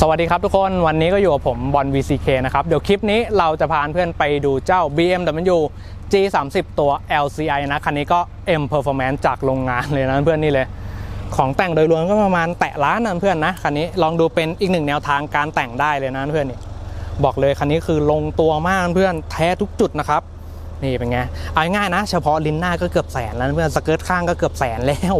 สวัสดีครับทุกคนวันนี้ก็อยู่กับผมบอล VCK นะครับเดี๋ยวคลิปนี้เราจะพาเพื่อนไปดูเจ้า BMW G30 ตัว LCI นะ คันนี้ก็ M Performance จากโรงงานเลยนะเพื่อนนี่เลย ของแต่งโดยรวมก็ประมาณแตะล้านนะเพื่อนนะ คันนี้ลองดูเป็นอีกหนึ่งแนวทางการแต่งได้เลยนะเพื่อนนี่บอกเลยคันนี้คือลงตัวมากเพื่อนแท้ทุกจุดนะครับ นี่เป็นไงเอาง่ายๆนะ เฉพาะลิ้นหน้าก็เกือบแสนแล้วเพื่อนสเกิร์ตข้างก็เกือบแสนแล้ว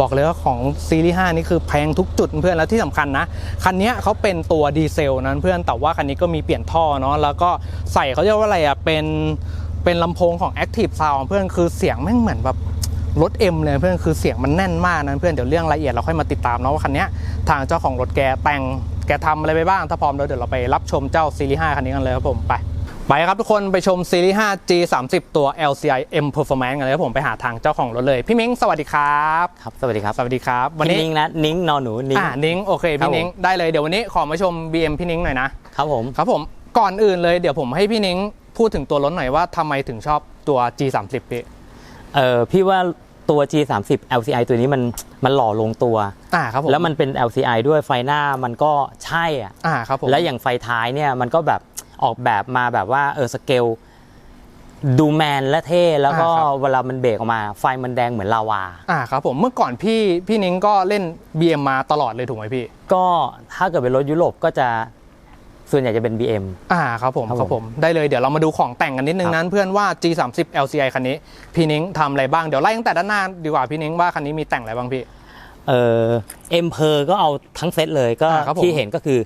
บอกเลยว่าของซีรีส์5นี่คือแพงทุกจุดเพื่อนแล้วที่สำคัญนะ คันนี้เขาเป็นตัวดีเซลนะเพื่อนแต่ว่าคันนี้ก็มีเปลี่ยนท่อเนาะแล้วก็ใส่เขาเรียกว่าอะไรอะเป็นเป็นลำโพงของ Active Sound เพื่อนคือเสียงแม่งเหมือนแบบรถ M เลยเพื่อนคือเสียงมันแน่นมากนะเพื่อนเดี๋ยวเรื่องรายละเอียดเราค่อยมาติดตามเนาะว่าคันนี้ทางเจ้าของรถแกแต่งแกทำอะไรไปบ้างถ้าพร้อมแล้วเดี๋ยวเราไปรับชมเจ้าซีรีส์5คันนี้กันเลยครับผมไป ไปครับทุกคนไปชมซีรีส์ 5 G30 ตัว LCI M Performance กันเลยครับผมไปหาทางเจ้าของรถเลย พี่มิ้งสวัสดีครับครับ สวัสดีครับ สวัสดีครับ วันพี่นี้นิ้งนะนิ้งนอนหนูนิ้งอ่านิ้งโอเคครับพี่นิ้งผมได้เลยเดี๋ยววันนี้ขอมาชม BM พี่นิ้งหน่อยนะครับผมครับผมก่อนอื่นเลยเดี๋ยวผมให้พี่นิ้งพูดถึงตัวรถหน่อยว่าทำไมถึงชอบตัว G30 พี่เอ่อพี่ว่าตัว G30 LCI ตัวนี้มันมันหล่อลงตัวอ่าครับผมแล้วมันเป็น LCI ด้วยไฟหน้ามันก็ใช่อะอ่าครับผมและอย่างไฟท้ายเนี่ยมันก็แบบ ออกแบบมาแบบว่าเออสเกลดูแมนและเท่แล้วก็เวลามันเบรกออกมา ไฟมันแดงเหมือนลาวา อ่าครับผมเมื่อก่อนพี่พี่นิ้งก็เล่น BM มาตลอดเลยถูกไหมพี่ ก็ถ้าเกิดเป็นรถยุโรปก็จะส่วนใหญ่จะเป็น BM อ่าครับผมครับครับผมได้เลยเดี๋ยวเรามาดูของแต่งกันนิดนึงครับ นั้นเพื่อนว่า G30 LCI คันนี้ พี่นิ้งทำอะไรบ้างเดี๋ยวไล่ตั้งแต่ด้านหน้าดีกว่าพี่นิ้งว่าคันนี้มีแต่งอะไรบ้างพี่ เอ่อเอ็มเพอร์ก็เอาทั้งเซตเลยก็อ่าครับผม ที่เห็นก็คือ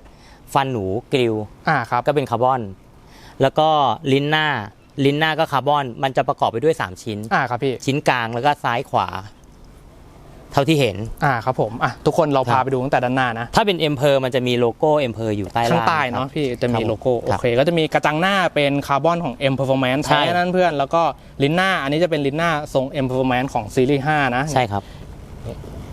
ฟันหนูกริลอ่าครับก็เป็นคาร์บอน แล้วก็ลิ้นหน้าลิ้นหน้าก็คาร์บอน มันจะประกอบไปด้วย 3 ชิ้น อ่าครับพี่ ชิ้นกลางแล้วก็ซ้ายขวา เท่าที่เห็น อ่าครับผมอะทุกคนเราครัพาบไปดูตั้งแต่ด้านหน้านะ ถ้าเป็นเอ็มเพอร์มันจะมีโลโก้เอ็มเพอร์อยู่ใต้ข้างล่างใต้ครัเนาะบพี่จะมีครับโลโก้คโอรับเคก็จะมีกระจังหน้าเป็นคาร์บอนของ M Performance ใช่แท้นั่นเพื่อน แล้วก็ลิ้นหน้า อันนี้จะเป็นลิ้นหน้าทรง M Performance ของซีรีส์5นะ ใช่ครับ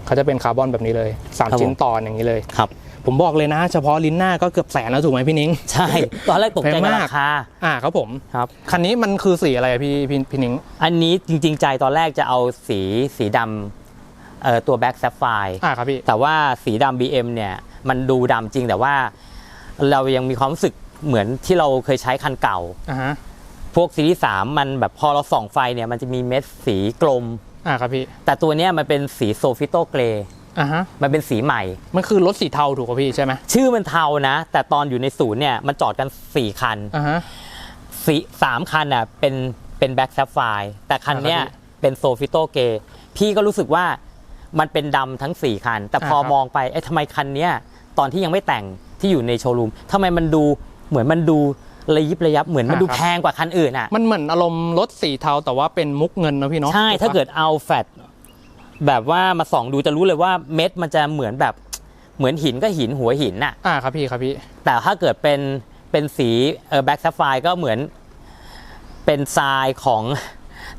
เขาจะเป็นคาร์บอนแบบนี้เลยสามครับชิ้นผมต่ออย่างนี้เลยครับ ผมบอกเลยนะ เฉพาะลิ้นหน้าก็เกือบแสนแล้วถูกไหมพี่นิ้ง ใช่ ตอนแรกตกใจแพงกับมากราคา อ่าครับผมครับ คันนี้มันคือสีอะไรอะพี่พี่พี่นิ้ง อันนี้จริง ๆ ใจตอนแรกจะเอาสีสีดำเอ่อตัวแบ็กแซฟไฟอ่าครับพี่ แต่ว่าสีดำ BM เนี่ยมันดูดำจริงแต่ว่าเรายังมีความรู้สึกเหมือนที่เราเคยใช้คันเก่า อ่าฮะพวกซีรีส์สามมันแบบพอเราส่องไฟเนี่ยมันจะมีเม็ดสีกลม อ่าครับพี่ แต่ตัวเนี้ยมันเป็นสีโซฟิโตเกรย์ อ่าฮะมันเป็นสีใหม่ มันคือรถสีเทาถูกป่ะพี่ใช่ไหมชื่อมันเทานะ แต่ตอนอยู่ในศูนย์เนี่ยมันจอดกัน4คันอ่าฮะสีสามคันอะเป็นเป็นแบ็กแซฟไฟแต่คันเนี้ยอ่าครับเป็นโซฟิโตเกรย์พี่ก็รู้สึกว่ามันเป็นดำทั้ง4คัน แต่พออ่าครับมองไปเอ๊ะทำไมคันเนี้ยตอนที่ยังไม่แต่งที่อยู่ในโชว์รูมทำไมมันดูเหมือนมันดูระยิบระยับเหมือนมันดูแพงกว่าคันอื่นอะ มันเหมือนอารมณ์รถสีเทาแต่ว่าเป็นมุกเงินนะพี่เนาะใช่ถูปะถ้าเกิดเอาแฟลต แบบว่ามาส่องดูจะรู้เลยว่าเม็ดมันจะเหมือนแบบเหมือนหินก็หินหัวหินน่ะ อ่าครับพี่ครับพี่ แต่ถ้าเกิดเป็นเป็นสีเออแบ็กซัฟไฟก็เหมือนเป็นทรายของ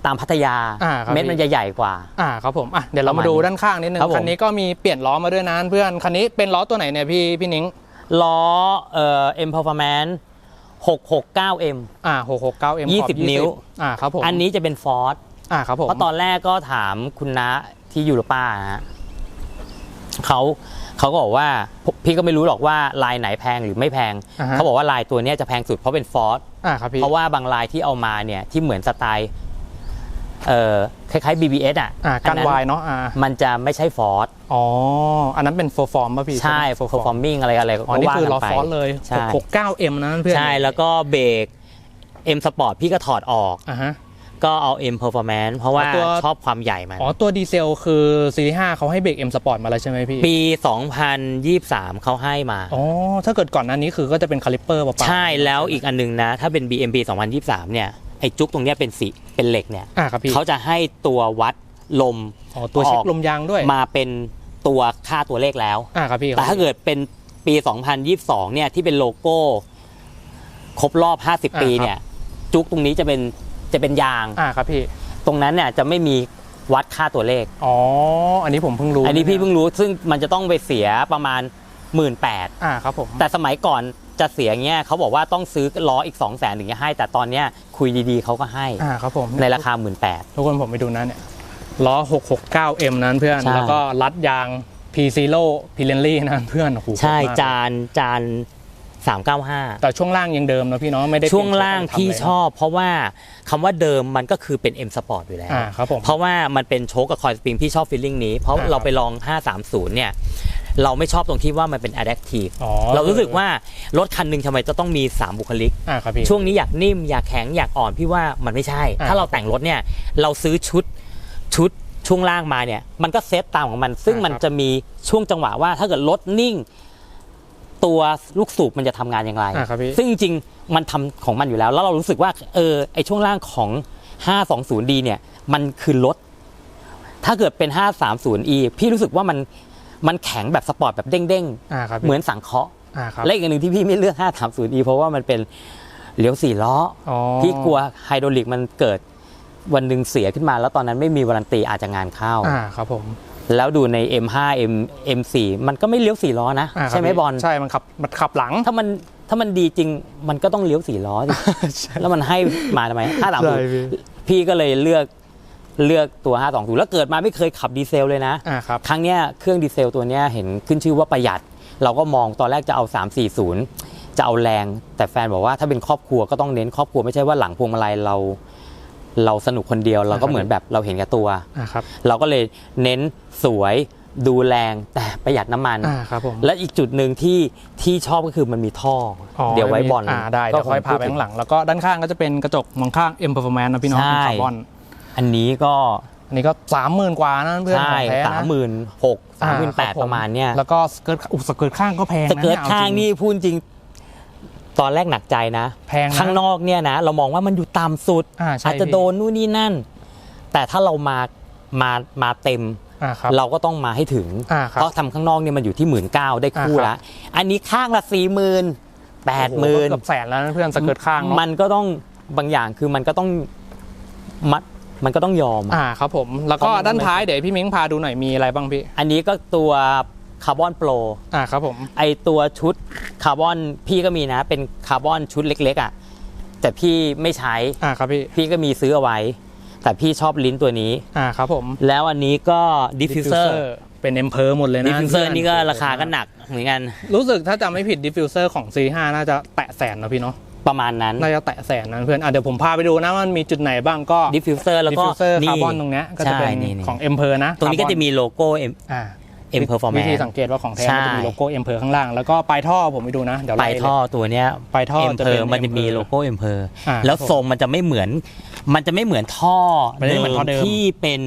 ตามพัทยา อ่าครับเม็ดมันจะใหญ่กว่า อ่าครับผมอะเดี๋ยวเราประมามาณดูด้านข้างนิดนึงครับผม คันนี้ก็มีเปลี่ยนล้อมาด้วยนะเพื่อนคันนี้เป็นล้อตัวไหนเนี่ยพี่พี่นิ้งล้อเอ่อ M Performance 669M อ่า669 M 20นิ้ว อ่าครับผมอันนี้จะเป็นฟอร์ดอ่าครับผมเพราะตอนแรกก็ถามคุณน้า ที่ยูโรป้านะฮะเขาเขาก็บอกว่าพี่ก็ไม่รู้หรอกว่าลายไหนแพงหรือไม่แพง อ่าฮะ เขาบอกว่าลายตัวเนี้ยจะแพงสุดเพราะเป็นฟอร์ดอ่าครับพี่ เพราะว่าบางลายที่เอามาเนี่ยที่เหมือนสไตล์เอ่อคล้ายๆ BBS อะอ่ากันอัวายเนาะอ่ามันจะไม่ใช่ฟอร์ดอ๋อ อันนั้นเป็นโฟฟอร์มป่ะพี่ใช่ ไหม Full Form performing อะไรอะไรก็อ๋อ นี่ว่าคือกันล้อไป ฟอนต์เลยใช่ 669 M นะเพื่อนใช่แล้วก็เบรก M Sport พี่ก็ถอดออก อ่าฮะ ก็เอา M Performance เพราะว่าอ๋อตัวชอบความใหญ่มัน อ๋อ ตัวดีเซลคือซีรีส์5เขาให้เบรก M Sport มาแล้วใช่ไหมพี่ ปี 2023 เขาให้มา อ๋อ ถ้าเกิดก่อนหน้านี้คือก็จะเป็นคาลิปเปอร์เปล่าๆใช่แล้วอีกอันหนึงนะ ถ้าเป็น BMP 2023 เนี่ย ไอ้จุกตรงเนี้ยเป็นสีเป็นเหล็กเนี่ยอ่าครับพี่เขาจะให้ตัววัดลมอ๋อตัวเช็คออกลมยางด้วย มาเป็นตัวค่าตัวเลขแล้วอ่าครับพี่แต่ถ้าเกิดเป็นปี 2022 เนี่ยที่เป็นโลโก้ ครบรอบ 50 ปีเนี่ย จุกตรงนี้จะเป็น จะเป็นยาง อ่าครับพี่ ตรงนั้นเนี่ยจะไม่มีวัดค่าตัวเลข อ๋อ อันนี้ผมเพิ่งรู้อันนี้พี่เพิ่งรู้ซึ่งมันจะต้องไปเสียประมาณ 1 8ื่นอ่าครับผม แต่สมัยก่อนจะเสียเงี้ยเขาบอกว่าต้องซื้อล้ออีก 2 0 0แสนถึงจะให้ แต่ตอนเนี้ยคุยดีๆเขาก็ให้อ่าครับผมในราคา 1 8ื่นทุกคนผมไปดูนะเนี่ยล้อ 669M นั้นเพื่อนใช่แล้วก็รัดยาง P Zero p i l e n l y นะเพื่อนโอ้โหใช่โหดมากจานจาน 395 แต่ช่วงล่างยังเดิมนะพี่เนาะไม่ได้เปช่ลี่วยงนล่างทำพี่เลยนะชอบ เพราะว่าคำว่าเดิมมันก็คือเป็น M Sport อยู่แล้วอ่าครับผมเพราะว่ามันเป็นโชคกับคอยสปริงพี่ชอบฟีลลิ่งนี้เพราะอ่าเราไปลอง 530 เนี่ยเราไม่ชอบตรงที่ว่ามันเป็น adaptive อ๋อเรารู้สึกว่ารถคันหนึ่งทำไมจะต้องมี 3 บุคลิกอ่าครับพี่ช่วงนี้อยากนิ่มอยากแข็งอยากอ่อนพี่ว่ามันไม่ใช่อ่าถ้าเราแต่งรถเนี่ยเราซื้อชุดชุดช่วงล่างมาเนี่ยมันก็เซตตามของมัน ซึ่งอ่ามันครับจะมีช่วงจังหวะว่าถ้าเกิดรถนิ่ง ตัวลูกสูบมันจะทำงานอย่างไร อ่าครับพี่ ซึ่งจริงๆ มันทำของมันอยู่แล้ว แล้วเรารู้สึกว่าเออไอช่วงล่างของ 520D เนี่ยมันคือรถถ้าเกิดเป็น 530E พี่รู้สึกว่ามันมันแข็งแบบสปอร์ตแบบเด้งอ่าครับๆ พี่เหมือนสังเคราะห์ อ่าครับและอีกอันหนึ่งที่พี่ไม่เลือก 530E เพราะว่ามันเป็นเลี้ยวสี่ล้ออ๋ออพี่กลัวไฮดรอลิกมันเกิดวันหนึ่งเสียขึ้นมา แล้วตอนนั้นไม่มีวารันตีอาจจะงานเข้า อ่าครับผม แล้วดูใน M5 M M4 มันก็ไม่เลี้ยวสี่ล้อนะอ่าครับใช่ไหมพี่บอลใช่มันขับมันขับหลัง ถ้ามันถ้ามันดีจริงมันก็ต้องเลี้ยวสี่ล้อดิแล้วมันให้มาทำไมห้าสามใช่ศูนย์พี่ พี่ก็เลยเลือกเลือกตัว5 2 0แล้วเกิดมาไม่เคยขับดีเซลเลยนะ อ่าครับ ครั้งเนี้ยเครื่องดีเซลตัวเนี้ยเห็นขึ้นชื่อว่าประหยัด เราก็มองตอนแรกจะเอา 340 จะเอาแรง แต่แฟนบอกว่าถ้าเป็นครอบครัวก็ต้องเน้นครอบครัวไม่ใช่ว่าหลังพวงมาลัยเรา เราสนุกคนเดียวเราก็เหมือนแบบเราเห็นแก่ตัวอ่าครับเราก็เลยเน้นสวยดูแรงแต่ประหยัดน้ำมันอ่าครับผมและอีกจุดหนึ่งที่ที่ชอบก็คือมันมีท่ออเดี๋ยวไว้บอลอ่าได้เดี๋ยวค่อยพาไปข้างหลัง แล้วก็ด้านข้างก็จะเป็นกระจกมองข้าง M Performance นะพี่น้องใช่เป็นคาร์บอนอันนี้ก็อันนี้ก็สามหมื่นกว่านะเพื่อนขใช่องแท้สามนะหมื่นหกสามหมื่นแปดอ่คบประมาณเนี้ยแล้วก็สเกิร์ตอุยสเกิร์ตข้างก็แพงสนะเกิร์ตยอข้างจรินี่พูดจริง ตอนแรกหนักใจนะแพงนะข้างนอกเนี่ยนะเรามองว่ามันอยู่ต่ำสุดอ่าใช่อาจจะพี่ โดนนู่นนี่นั่น แต่ถ้าเรามามามาเต็ม อ่าครับ เราก็ต้องมาให้ถึง อ่าครับเพราะทำข้างนอกเนี่ยมันอยู่ที่หมื่นเก้าได้คู่อ่าครัละ บ อันนี้ข้างละสี่หมื่นแปดหโอ้มื่โก็นเกือบแสนแล้วนะเพื่อนสเกิร์ตข้างเนอะมันก็ต้องบางอย่างคือมันก็ต้องมัดมันก็ต้องยอมอ่าครับผม แล้วก็เพราะมัน ด้านท้ายเดี๋ยวพี่มิ้งพาดูหน่อยมีอะไรบ้างพี่ อันนี้ก็ตัว คาร์บอนโปรอ่าครับผมไอตัวชุดคาร์บอนพี่ก็มีนะ เป็นคาร์บอนชุดเล็ก ๆ อะ แต่พี่ไม่ใช้อ่าครับพี่พี่ก็มีซื้อเอาไว้ แต่พี่ชอบลิ้นตัวนี้อ่าครับผม แล้วอันนี้ก็ดิฟฟิวเซอร์เป็นเอ็มเพอร์หมดเลยนะดิฟฟิวเซอร์พื่นี่ก็ราคาก็หนักเหมือนกัน รู้สึกถ้าจำไม่ผิดดิฟฟิวเซอร์ของ C5 น่าจะแตะแสนนะพี่เนาะประมาณนั้น น่าจะแตะแสนนะเพื่อนอะเดี๋ยวผมพาไปดูนะว่ามันมีจุดไหนบ้างก็ดิฟฟิวเซอร์แล้วดิฟก็ฟิวเซอร์คาร์บอนตรงเนี้ยก็จะเป็นใช่นี่ๆของเอ็มเพอร์นะ ตรงนี้ก็จะมีโลโก้เอ็มอ่า M Performance วิธีสังเกตว่าของแท้ใช่มันจะมีโลโก้เอ็มเพอร์ข้างล่าง แล้วก็ปลายท่อผมไปดูนะเดี๋ยวปลายท่อตัวเนี้ยปลายท่อเอ็มจะเพเป็อนร์มันจะมี Emperor โลโก้เอ็มเพอร์อ่าแล้วครับผมทรงมันจะไม่เหมือนมันจะไม่เหมือนท่อมันจะไม่เหมือนท่อเดิมที่เป็น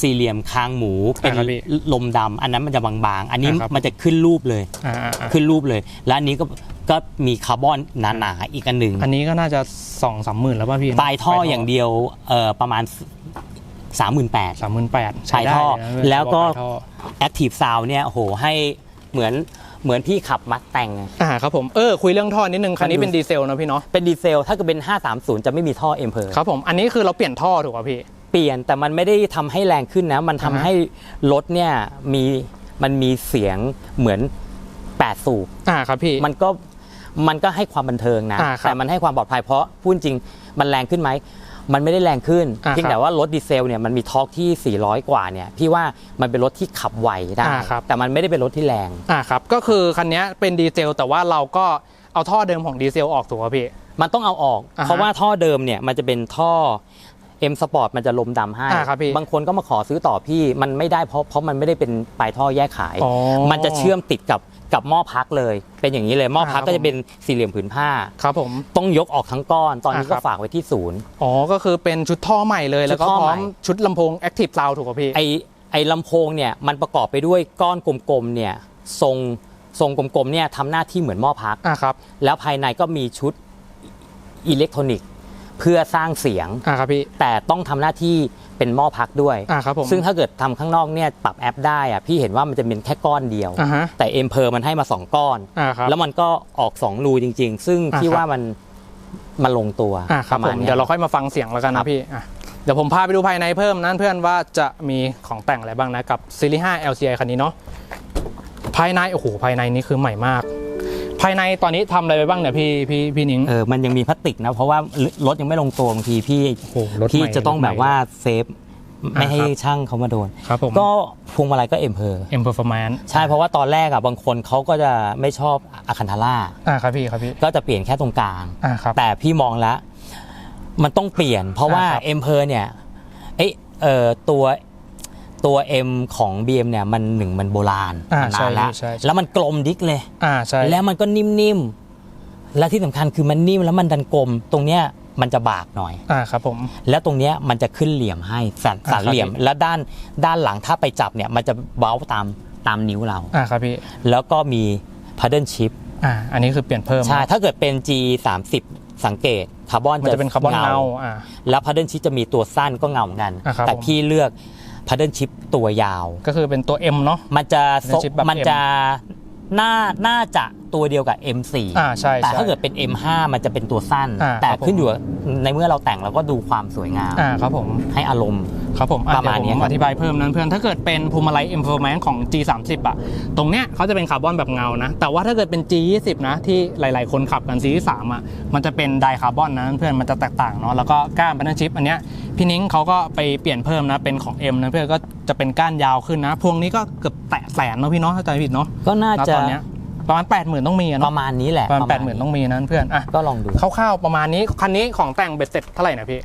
สี่เหลี่ยมคางหมูเป็นครับพี่ลมดำอันนั้นมันจะบางๆ อันนี้อ่าครับมันจะขึ้นรูปเลยอ่าอ่าอ่าขึ้นรูปเลย แล้วอันนี้ก็ก็มีคาร์บอนหนาๆอีกอันหนึ่งอันนี้ก็น่าจะสองสามหมื่นแล้วป่ะพี่ปลายท่ออย่างเดียวเอ่อประมาณ 38,000สามหมื่นแปดปลายท่อ แล้วก็ท่อ Active Sound เนี่ยโอ้โหให้เหมือนเหมือนพี่ขับมัดแต่งอ่าครับผม เออ คุยเรื่องท่อนิดนึง คันนี้มันดูเป็นดีเซลนะพี่เนาะ เป็นดีเซล ถ้าเกิดเป็น 530 จะไม่มีท่อเอ็มเพอร์ครับผม อันนี้คือเราเปลี่ยนท่อถูกป่ะพี่ เปลี่ยนแต่มันไม่ได้ทำให้แรงขึ้นนะ มันทำอ่าฮะให้รถเนี่ยมีมันมีเสียงเหมือน 8 สูบอ่าครับพี่ มันก็มันก็ให้ความบันเทิงนะอ่าครับแต่มันให้ความปลอดภัยเพราะพูดจริงมันแรงขึ้นไหม มันไม่ได้แรงขึ้นอ่าเพียงครับแต่ว่ารถดีเซลเนี่ยมันมีทอร์กที่ 400 กว่าเนี่ยพี่ว่ามันเป็นรถที่ขับไวได้อ่าครับแต่มันไม่ได้เป็นรถที่แรงอ่าครับก็คือคันนี้เป็นดีเซลแต่ว่าเราก็เอาท่อเดิมของดีเซลออกถูกป่ะพี่มันต้องเอาออกอ่าฮะเพราะว่าท่อเดิมเนี่ยมันจะเป็นท่อ M Sport มันจะลมดำให้อ่าครับพี่บางคนก็มาขอซื้อต่อพี่ มันไม่ได้เพราะเพราะมันไม่ได้เป็นปลายท่อแยกขายอ๋อมันจะเชื่อมติดกับ กับหม้อพักเลย เป็นอย่างนี้เลยหม้อพักอ่าครับก็จะเป็นสี่เหลี่ยมผืนผ้าครับผมต้องยกออกทั้งก้อนตอนนี้อ่าคก็รับฝากไว้ที่ศูนย์อ๋อก็คือเป็นชุดท่อใหม่เลยแล้วก็ชุดท่อพร้อใหม่มชุดลำโพง Active Sound ถูกป่ะพี่ไอไอลำโพงเนี่ยมันประกอบไปด้วยก้อนกลมๆเนี่ยทรงทรงกลมๆเนี่ยทำหน้าที่เหมือนหม้อพักอ่าครับแล้วภายในก็มีชุดอิเล็กทรอนิกส์เพื่อสร้างเสียงอ่าครับพี่แต่ต้องทำหน้าที่ เป็นหม้อพักด้วย อ่าครับผมซึ่งถ้าเกิดทำข้างนอกเนี่ยปรับแอปได้อะพี่เห็นว่ามันจะเป็นแค่ก้อนเดียว อ่าฮะแต่เอ็มเพอร์มันให้มา 2 ก้อน อ่าครับ แล้วมันก็ออก2รูจริง ๆ ซึ่งอ่าพี่ครับ ว่ามันมันลงตัวอ่าครับปะผมาณมนี้เดี๋ยวเราค่อยมาฟังเสียงแล้วกันครันะบ พี่อะเดี๋ยวผมพาไปดูภายในเพิ่มนั้นเพื่อนว่าจะมีของแต่งอะไรบ้างนะกับซีรีส์5 LCI คันนี้เนาะภายในโอ้โหภายในนี่คือใหม่มาก ภายในตอนนี้ทำอะไรไปบ้างเนี่ยพี่พี่พี่นิ้ง เออมันยังมีพลาสติกนะเพราะว่ารถยังไม่ลงตัวบางทีพี่โอ้โหรถใหม่พี่จะต้องแบบว่าเซฟไม่ให้อ่าครับช่างเขามาโดน ครับผม ก็พวงมาลัยก็เอ็มเพอร์ M Performance ใช่เพราะว่าตอนแรกอะบางคนเขาก็จะไม่ชอบอาคันทาร่าอ่าครับพี่ครับพี่ก็จะเปลี่ยนแค่ตรงกลาง อ่าครับ แต่พี่มองแล้ว มันต้องเปลี่ยน เพราะว่าอ่าครับ เอ็มเพอร์เนี่ยเอ้ยเอ่อตัว ตัว M ของ BM เนี่ยมันหนึ่งมันโบราณอ่ามันนานแล้วใช่ใช่ใช่ แล้วมันกลมดิกเลย อ่าใช่ แล้วมันก็นิ่มๆ และที่สำคัญคือมันนิ่มแล้วมันดันกลม ตรงเนี้ยมันจะบากหน่อย อ่าครับผม แล้วตรงเนี้ยมันจะขึ้นเหลี่ยมให้สันอ่าสันครับ เหลี่ยมพี่แล้วด้านด้านหลังถ้าไปจับเนี่ยมันจะเบ้าตามตามนิ้วเรา อ่าครับพี่ แล้วก็มี paddle chip อ่า อันนี้คือเปลี่ยนเพิ่มใช่ ถ้าเกิดเป็น G 3 0สังเกตคาร์บอนมันจะเป็นคาร์บอนเงาอ่า แล้ว paddle chip จะมีตัวสั้นก็เงาเหมือนกัน อ่าครับแต่ผม พี่เลือก paddle chip ตัวยาว ก็คือเป็นตัว M เนาะมันจะ paddle chip แบบ มันจะ น่าน่าจะตัวเดียวกับ M4 อ่าใช่แต่ใช่ ถ้าเกิดเป็น M5 มันจะเป็นตัวสั้น อ่าแต่ครับผม ขึ้นอยู่กับในเมื่อเราแต่งเราก็ดูความสวยงาม อ่าครับผมให้อารมณ์ ครับผมอ่ประมาณเดี๋ยวนี้ผมครับ อธิบายเพิ่มนั้นเพื่อนถ้าเกิดเป็นพวงมาลัย M Performance ของ G30 อะตรงเนี้ยเขาจะเป็นคาร์บอนแบบเงานะ แต่ว่าถ้าเกิดเป็น G20 นะ ที่หลายๆ คนขับกัน C3 อะมันจะเป็นไดคาร์บอนนะเพื่อนมันจะแตกต่างเนาะแล้วก็ก้านบันทึชิปอันเนี้ยพี่นิ้งเขาก็ไปเปลี่ยนเพิ่มนะเป็นของ M นะเพื่อนก็ จะเป็นก้านยาวขึ้นนะ พวงนี้ก็เกือบแตะแสนเนาะพี่เนาะถ้าจำไม่ผิดเนาะก็น่าณจะตอนเนี้ยประมาณ 80,000 ต้องมีอะปเนาะระมาณนี้แหละประมาณ 80,000 ต้องมีนะเพื่อนอะก็ลองดู คร่าวๆประมาณนี้คันนี้ของแต่งเบ็ดเสร็จเท่าไหร่นะพี่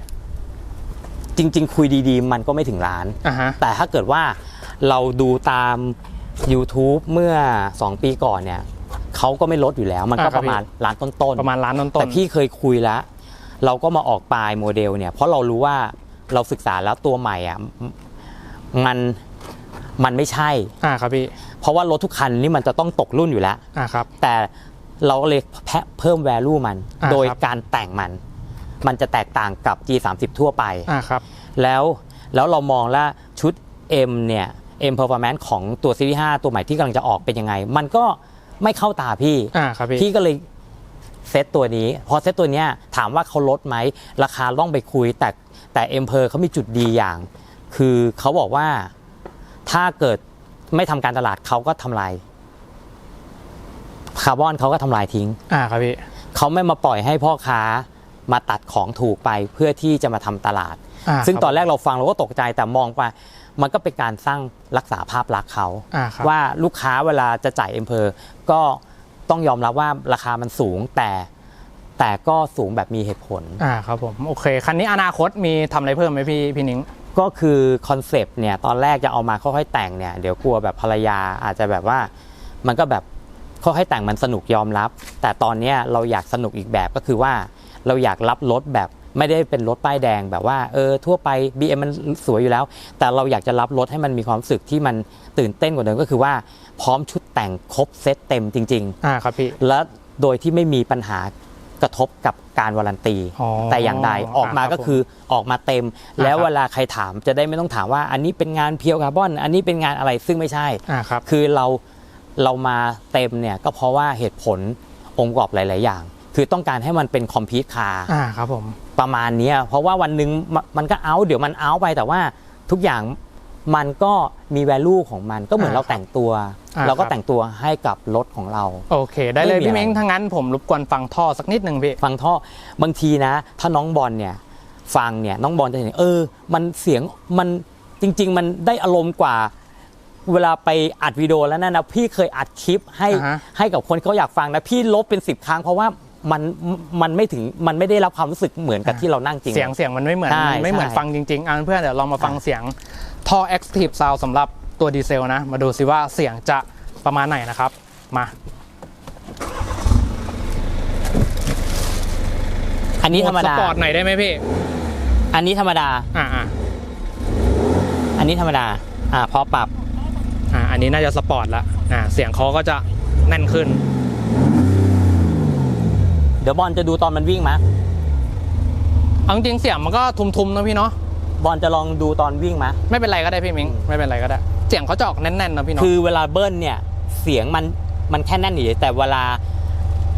จริง ๆ คุยดีๆ มันก็ไม่ถึงล้าน อะฮะแต่ถ้าเกิดว่าเราดูตาม YouTube เมื่อ 2 ปีก่อนเนี่ยเขาก็ไม่ลดอยู่แล้ว มันก็อ่าครัปบระมาณล้านต้นๆ ประมาณล้านต้นๆ แต่พี่เคยคุยแล้ว เราก็มาออกปลายโมเดลเนี่ยเพราะเรารู้ว่าเราศึกษาแล้วตัวใหม่อะ มันมันไม่ใช่ อ่าครับพี่ เพราะว่ารถทุกคันนี่มันจะต้องตกรุ่นอยู่แล้ว อ่าครับ แต่เราก็เลยแพะเพิ่ม value มัน อ่าโดยครับ การแต่งมัน มันจะแตกต่างกับ G30 ทั่วไป อ่าครับ แล้วแล้วเรามองแล้วชุด M เนี่ย M Performance ของตัวซีรีส์5ตัวใหม่ที่กำลังจะออกเป็นยังไง มันก็ไม่เข้าตาพี่ อ่าครับพี่ พี่ก็เลยเซตตัวนี้ พอเซตตัวเนี้ยถามว่าเขาลดไหม ราคาต้องไปคุยแต่แต่เอ็มเพอเขามีจุดดีอย่าง คือเขาบอกว่าถ้าเกิดไม่ทำการตลาดเขาก็ทำลายคาร์บอนเขาก็ทำลายทิ้ง อ่าครับพี่เขาไม่มาปล่อยให้พ่อค้ามาตัดของถูกไปเพื่อที่จะมาทำตลาดอ่าซึ่งครับตอนแรกเราฟังเราก็ตกใจแต่มองไป มันก็เป็นการสร้างรักษาภาพลักษณ์เขาอ่าครับว่าลูกค้าเวลาจะจ่ายเอ็มเพอก็ต้องยอมรับว่าราคามันสูงแต่แต่ก็สูงแบบมีเหตุผล อ่าครับผม โอเค คันนี้อนาคตมีทำอะไรเพิ่มไหมพี่พี่นิ้ง ก็คือคอนเซปต์เนี่ยตอนแรกจะเอามาค่อยๆแต่งเนี่ยเดี๋ยวกลัวแบบภรรยาอาจจะแบบว่ามันก็แบบค่อยๆแต่งมันสนุกยอมรับ แต่ตอนเนี้ยเราอยากสนุกอีกแบบก็คือว่า เราอยากรับรถแบบไม่ได้เป็นรถป้ายแดงแบบว่าเออทั่วไป BM มันสวยอยู่แล้ว แต่เราอยากจะรับรถให้มันมีความรู้สึกที่มันตื่นเต้นกว่าเดิมก็คือว่าพร้อมชุดแต่งครบเซตเต็มจริง ๆ อ่าครับพี่ และโดยที่ไม่มีปัญหากระทบกับ การวารันตี อ๋อแต่อย่างใดออกมาอ่าครับก็คือออกมาเต็มอ่าแล้วครับเวลาใครถามจะได้ไม่ต้องถามว่า อันนี้เป็นงานเพียวคาร์บอน อันนี้เป็นงานอะไรซึ่งไม่ใช่ อ่าครับ คือเราเรามาเต็มเนี่ยก็เพราะว่าเหตุผลองค์ประกอบหลาย ๆ อย่าง คือต้องการให้มันเป็นคอมพิวต์คาร์อ่าครับผม ประมาณเนี้ยเพราะว่าวันหนึ่งมมันก็เอาเดี๋ยวมันเอาไปแต่ว่าทุกอย่าง มันก็มี value ของมันก็เหมือนอ่าเราแต่งตัว อ่าเราก็ครับ แต่งตัวให้กับรถของเรา โอเค ได้เลยไม่มีพี่เม้งอะไร ถ้างั้นผมรบกวนฟังท่อสักนิดหนึ่งพี่ ฟังท่อบางทีนะ ถ้าน้องบอลเนี่ยฟังเนี่ยน้องบอลจะเห็นเออ มันเสียงมันจริง ๆ มันได้อารมณ์กว่า เวลาไปอัดวิดีโอแล้วนั่นนะพี่เคยอัดคลิปให้อ่าฮะ ให้กับคนเขาอยากฟังนะพี่ลบเป็นสิบครั้งเพราะว่า มันมันไม่ถึงมันไม่ได้รับความรู้สึกเหมือนกับที่เรานั่งจริง เสียงเสียงมันไม่เหมือนใช่มันไม่เหมือนใช่ ฟังจริงๆอะเพื่อนเดี๋ยวเรามาฟังเสียงท่อ Active Sound สำหรับตัวดีเซลนะ มาดูสิว่าเสียงจะประมาณไหนนะครับ มา อันนี้ธรรมสดาปอร์ตหน่อยได้ไหมพี่ อันนี้ธรรมดา อ่าอ่าอันนี้ธรรมดา อ่าพอปรับ อ่า อันนี้น่าจะสปอร์ตละ อ่า เสียงเขาก็จะแน่นขึ้น เดี๋ยวบอลจะดูตอนมันวิ่งไหมเอาจริงๆเสียงมันก็ทุ้มๆนะพี่เนาะบอลจะลองดูตอนวิ่งไหมไม่เป็นไรก็ได้พี่มิงไม่เป็นไรก็ได้ เสียงเขาจะออกแน่นๆนะพี่เนาะคือเวลาเบิ้ลเนี่ยเสียงมันมันแค่แน่นอยู่แต่เวลา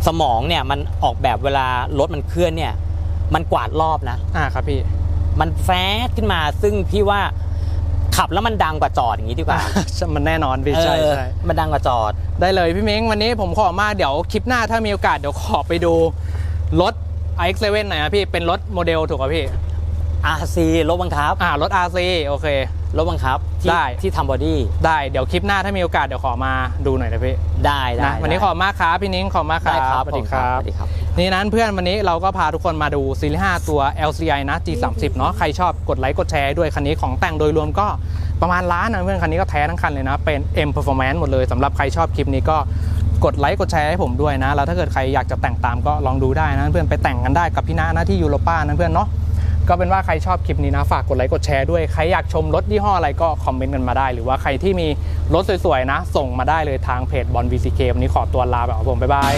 สมองเนี่ยมันออกแบบเวลารถมันเคลื่อนเนี่ย มันกวาดรอบนะอ่าครับพี่ มันแฟดขึ้นมาซึ่งพี่ว่าขับแล้วมันดังกว่าจอดอย่างนี้ดีกว่า มันแน่นอนพี่ใช่เออใช่มันดังกว่าจอด ได้เลยพี่มิงวันนี้ผมขอมาเดี๋ยวคลิปหน้าถ้ามีโอกาสเดี๋ยวขอไปดูรถ iX7 หน่อยนะพี่เป็นรถโมเดลถูกป่ะพี่ RC รถบังคับอ่ารถ RC โอเค รถบังคับที่ได้ ที่ทำบอดี้ได้เดี๋ยวคลิปหน้าถ้ามีโอกาสเดี๋ยวขอมาดูหน่อยนะพี่ได้ได้นะวันนี้ได้ขอบคุณมากครับพี่นิ้งขอบคุณมากคได้รับครับสวัสดีผมครับ สวัสดีครับ นี่นั้นเพื่อนวันนี้เราก็พาทุกคนมาดูซีรีส์5ตัว LCI นะ G30 เนาะใครชอบกดไลค์กดแชร์ด้วยคันนี้ของแต่งโดยรวมก็ ประมาณล้านนะเพื่อนคันนี้ก็แท้ทั้งคันเลยนะ เป็น M Performance หมดเลยสำหรับใครชอบคลิปนี้ก็กดไลค์กดแชร์ให้ผมด้วยนะ แล้วถ้าเกิดใครอยากจะแต่งตามก็ลองดูได้นะเพื่อนไปแต่งกันได้กับพี่นานะที่ยูโรป้านะเพื่อนเนาะก็เป็นว่าใครชอบคลิปนี้นะ ฝากกดไลค์กดแชร์ด้วย ใครอยากชมรถยี่ห้ออะไรก็คอมเมนต์กันมาได้ หรือว่าใครที่มีรถสวยๆนะ ส่งมาได้เลยทางเพจบอล VCK วันนี้ขอตัวลาแบบผมบ๊ายบาย